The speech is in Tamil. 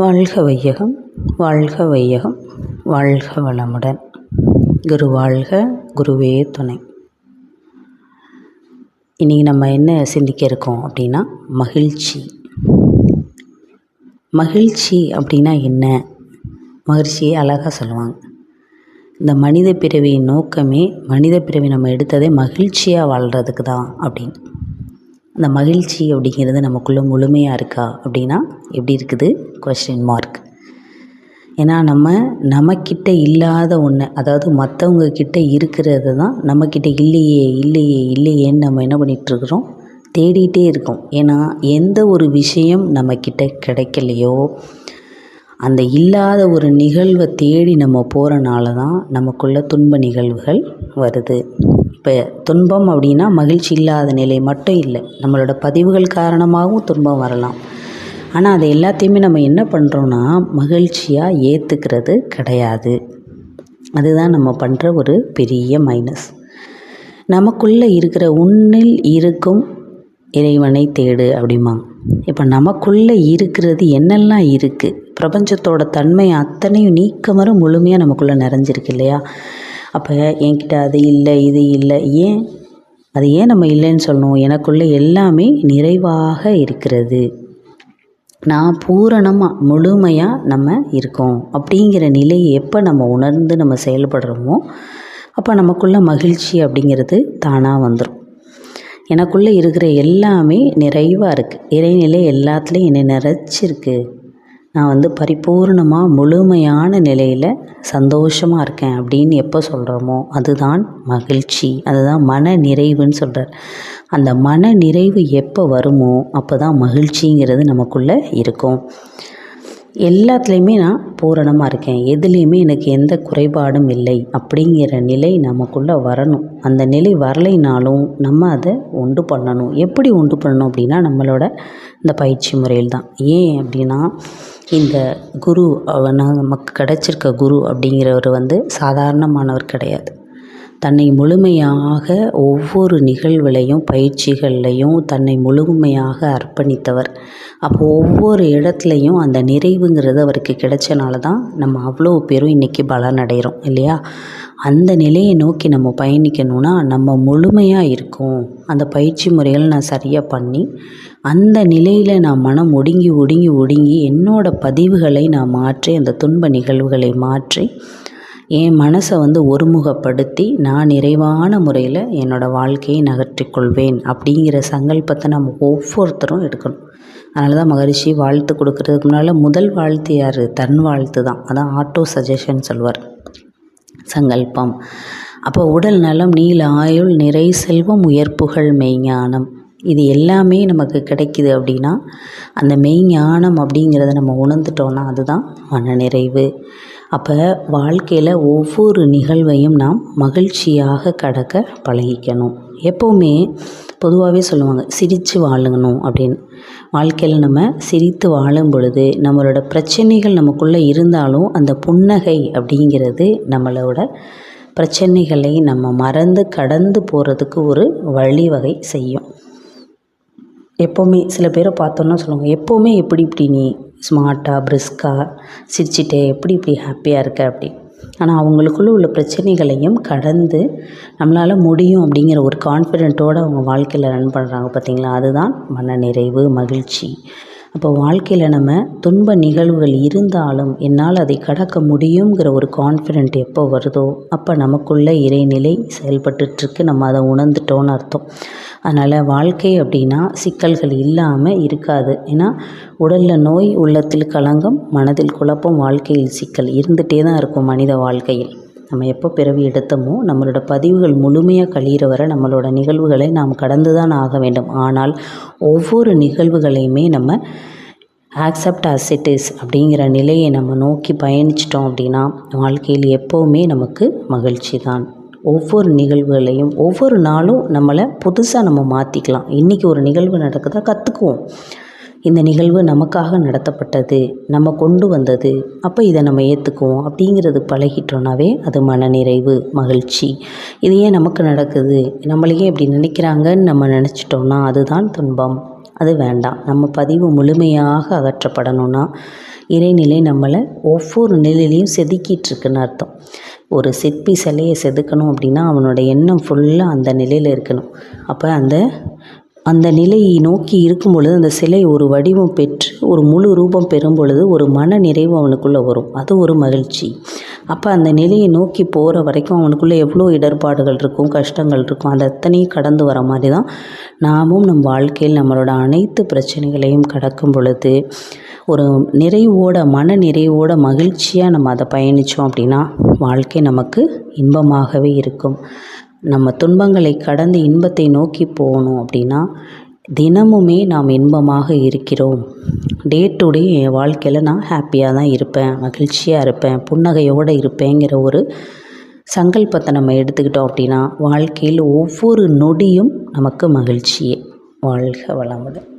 வாழ்க வையகம் வாழ்க வையகம் வாழ்க வளமுடன். குரு வாழ்க குருவே துணை. இன்றைக்கி நம்ம என்ன சிந்திக்க இருக்கோம் அப்படின்னா மகிழ்ச்சி. மகிழ்ச்சி அப்படின்னா என்ன? மகிழ்ச்சியை அழகாக சொல்லுவாங்க. இந்த மனித பிறவியின் நோக்கமே மனித பிறவி நம்ம எடுத்ததே மகிழ்ச்சியாக வாழ்கிறதுக்கு தான் அப்படின்னு. அந்த மகிழ்ச்சி அப்படிங்கிறது நமக்குள்ளே முழுமையாக இருக்கா அப்படின்னா எப்படி இருக்குது? கொஸ்டின் மார்க் ஏன்னா நம்ம நம்மக்கிட்ட இல்லாத ஒன்று அதாவது மற்றவங்க கிட்ட இருக்கிறது தான் நம்மக்கிட்ட இல்லையே இல்லையே இல்லையேன்னு நம்ம என்ன பண்ணிகிட்ருக்குறோம் தேடிகிட்டே இருக்கோம். ஏன்னா எந்த ஒரு விஷயம் நம்மக்கிட்ட கிடைக்கலையோ அந்த இல்லாத ஒரு நிகழ்வை தேடி நம்ம போகிறனால தான் நமக்குள்ள துன்ப நிகழ்வுகள் வருது. இப்போ துன்பம் அப்படின்னா மகிழ்ச்சி இல்லாத நிலை மட்டும் இல்லை நம்மளோட பதிவுகள் காரணமாகவும் துன்பம் வரலாம். ஆனால் அதை எல்லாத்தையுமே நம்ம என்ன பண்ணுறோன்னா மகிழ்ச்சியாக ஏற்றுக்கிறது கிடையாது. அதுதான் நம்ம பண்ணுற ஒரு பெரிய மைனஸ் நமக்குள்ளே இருக்கிற உன்னில் இருக்கும் இறைவனை தேடு அப்படிம்பாங்க. இப்போ நமக்குள்ளே இருக்கிறது என்னெல்லாம் இருக்குது பிரபஞ்சத்தோட தன்மை அத்தனையும் நீக்கமர முழுமையாக நமக்குள்ளே நிறைஞ்சிருக்கு இல்லையா? அப்போ என்கிட்ட அது இல்லை இது இல்லை. ஏன்? அது ஏன் நம்ம இல்லைன்னு சொல்லணும். எனக்குள்ளே எல்லாமே நிறைவாக இருக்கிறது. நான் பூரணமாக முழுமையாக நம்ம இருக்கோம். அப்படிங்கிற நிலையை எப்போ நம்ம உணர்ந்து நம்ம செயல்படுறோமோ அப்போ நமக்குள்ள மகிழ்ச்சி அப்படிங்கிறது தானாக வந்துடும் எனக்குள்ளே இருக்கிற எல்லாமே நிறைவாக இருக்குது இறைநிலை எல்லாத்துலேயும் என்னை நிறைச்சிருக்கு. நான் வந்து பரிபூர்ணமாக முழுமையான நிலையில் சந்தோஷமாக இருக்கேன் அப்படின்னு எப்போ சொல்கிறோமோ அதுதான் மகிழ்ச்சி. அதுதான் மன நிறைவுன்னு சொல்கிறார் அந்த மன நிறைவு எப்போ வருமோ அப்போ தான் மகிழ்ச்சிங்கிறது நமக்குள்ளே இருக்கும். எல்லாத்துலேயுமே நான் பூரணமாக இருக்கேன். எதுலேயுமே எனக்கு எந்த குறைபாடும் இல்லை அப்படிங்கிற நிலை நமக்குள்ளே வரணும். அந்த நிலை வரலைனாலும் நம்ம அதை உண்டு பண்ணணும். எப்படி உண்டு பண்ணணும் அப்படின்னா நம்மளோட இந்த பயிற்சி முறையில் தான் ஏன் அப்படின்னா இந்த குரு நமக்கு கிடச்சிருக்க குரு அப்படிங்கிறவர் வந்து சாதாரணமானவர் கிடையாது. தன்னை முழுமையாக ஒவ்வொரு நிகழ்வுலையும் பயிற்சிகள்லையும் தன்னை முழுமையாக அர்ப்பணித்தவர். அப்போ ஒவ்வொரு இடத்துலையும் அந்த நிறைவுங்கிறது அவருக்கு கிடைச்சனால தான் நம்ம அவ்வளோ பேரும் இன்றைக்கி பலன் அடைகிறோம் இல்லையா? அந்த நிலையை நோக்கி நம்ம பயணிக்கணும்னா நம்ம முழுமையாக இருக்கோம். அந்த பயிற்சி முறைகள் நான் சரியாக பண்ணி அந்த நிலையில் நான் மனம் ஒடுங்கி ஒடுங்கி ஒடுங்கி என்னோடய பதிவுகளை நான் மாற்றி அந்த துன்ப நிகழ்வுகளை மாற்றி என் மனசை வந்து ஒருமுகப்படுத்தி நான் நிறைவான முறையில் என்னோடய வாழ்க்கையை நகர்த்திக்கொள்வேன் அப்படிங்கிற சங்கல்பத்தை நம்ம ஒவ்வொருத்தரும் எடுக்கணும். அதனால தான் மகரிஷி வாழ்த்து கொடுக்கறதுக்கு முன்னால் முதல் வாழ்த்து யார் தன் வாழ்த்து தான். அதான் ஆட்டோ சஜஷன் சொல்வார். சங்கல்பம். அப்போ உடல் நலம் நீல ஆயுள் நிறை செல்வம் உயர்ப்புகள் மெய்ஞானம். இது எல்லாமே நமக்கு கிடைக்குது அப்படின்னா அந்த மெய்ஞானம் அப்படிங்கிறத நம்ம உணர்ந்துட்டோன்னா அதுதான் மனநிறைவு. அப்போ வாழ்க்கையில் ஒவ்வொரு நிகழ்வையும் நாம் மகிழ்ச்சியாக கடக்க பழகிக்கணும். எப்போவுமே பொதுவாகவே சொல்லுவாங்க சிரித்து வாழணும் அப்படின்னு. வாழ்க்கையில் நம்ம சிரித்து வாழும் பொழுது நம்மளோட பிரச்சனைகள் நமக்குள்ளே இருந்தாலும் அந்த புன்னகை அப்படிங்கிறது நம்மளோட பிரச்சனைகளை நம்ம மறந்து கடந்து போகிறதுக்கு ஒரு வழிவகை செய்யும். எப்போவுமே சில பேரை பார்த்தோன்னா சொல்லுவாங்க எப்போவுமே எப்படி இப்படி நீ ஸ்மார்ட்டாக பிரிஸ்காக சிரிச்சிட்டே எப்படி இப்படி ஹாப்பியாக இருக்க அப்படி. ஆனால் அவங்களுக்குள்ள உள்ள பிரச்சனைகளையும் கடந்து நம்மளால் முடியும் அப்படிங்கிற ஒரு கான்ஃபிடென்ட்டோடு அவங்க வாழ்க்கையில் ரன் பண்ணுறாங்க பார்த்திங்களா அதுதான் மன நிறைவு மகிழ்ச்சி. அப்போ வாழ்க்கையில் நம்ம துன்ப நிகழ்வுகள் இருந்தாலும் என்னால் அதை கடக்க முடியுங்கிற ஒரு கான்ஃபிடென்ட் எப்போ வருதோ அப்போ நமக்குள்ள இறைநிலை செயல்பட்டுருக்கு நம்ம அதை உணர்ந்துட்டோன்னு அர்த்தம். அதனால் வாழ்க்கை அப்படின்னா சிக்கல்கள் இல்லாமல் இருக்காது. ஏன்னா உடலில் நோய் உள்ளத்தில் களங்கம் மனதில் குழப்பம் வாழ்க்கையில் சிக்கல் இருந்துகிட்டே தான் இருக்கும் மனித வாழ்க்கையில். நம்ம எப்போ பிறவி எடுத்தோமோ நம்மளோட பதிவுகள் முழுமையாக கழியிற வர நம்மளோட நிகழ்வுகளை நாம் கடந்து தான் ஆக வேண்டும். ஆனால் ஒவ்வொரு நிகழ்வுகளையுமே நம்ம ஆக்செப்ட் அஸ் இட் இஸ் அப்படிங்கிற நிலையை நம்ம நோக்கி பயணிச்சிட்டோம் அப்படின்னா வாழ்க்கையில் எப்போவுமே நமக்கு மகிழ்ச்சி தான். ஒவ்வொரு நிகழ்வுகளையும் ஒவ்வொரு நாளும் நம்மளை புதுசாக நம்ம மாற்றிக்கலாம் இன்றைக்கி ஒரு நிகழ்வு நடக்குதா கற்றுக்குவோம் இந்த நிகழ்வு நமக்காக நடத்தப்பட்டது நம்ம கொண்டு வந்தது. அப்போ இதை நம்ம ஏற்றுக்குவோம் அப்படிங்கிறது பழகிட்டோன்னாவே அது மனநிறைவு மகிழ்ச்சி. இது ஏன் நமக்கு நடக்குது? நம்மளையே இப்படி நினைக்கிறாங்கன்னு நம்ம நினச்சிட்டோன்னா அதுதான் துன்பம். அது வேண்டாம். நம்ம பதிவு முழுமையாக அகற்றப்படணும்னா இறைநிலை நம்மளை ஒவ்வொரு நிலையிலையும் செதுக்கிட்டுருக்குன்னு அர்த்தம். ஒரு சிற்பி சிலையை செதுக்கணும் அப்படின்னா அவனோட எண்ணம் ஃபுல்லாக அந்த நிலையில் இருக்கணும். அப்போ அந்த அந்த நிலையை நோக்கி இருக்கும் பொழுது அந்த சிலை ஒரு வடிவம் பெற்று ஒரு முழு ரூபம் பெறும் பொழுது ஒரு மன நிறைவு அவனுக்குள்ளே வரும். அது ஒரு மகிழ்ச்சி. அப்போ அந்த நிலையை நோக்கி போகிற வரைக்கும் அவனுக்குள்ளே எவ்வளோ இடர்பாடுகள் இருக்கும் கஷ்டங்கள் இருக்கும். அந்த அத்தனையும் கடந்து வர மாதிரி தான் நாமும் நம் வாழ்க்கையில் நம்மளோட அனைத்து பிரச்சனைகளையும் கடக்கும் பொழுது ஒரு நிறைவோட மன நிறைவோட மகிழ்ச்சியாக நம்ம அதை பயணித்தோம் அப்படின்னா வாழ்க்கை நமக்கு இன்பமாகவே இருக்கும். நம்ம துன்பங்களை கடந்து இன்பத்தை நோக்கி போகணும் அப்படின்னா தினமுமே நாம் இன்பமாக இருக்கிறோம். டே டு டே என் வாழ்க்கையில் நான் ஹாப்பியாக தான் இருப்பேன் மகிழ்ச்சியாக இருப்பேன் புன்னகையோடு இருப்பேங்கிற ஒரு சங்கல்பத்தை நம்ம எடுத்துக்கிட்டோம் அப்படின்னா வாழ்க்கையில் ஒவ்வொரு நொடியும் நமக்கு மகிழ்ச்சியே. வாழ்க வளமுடன்.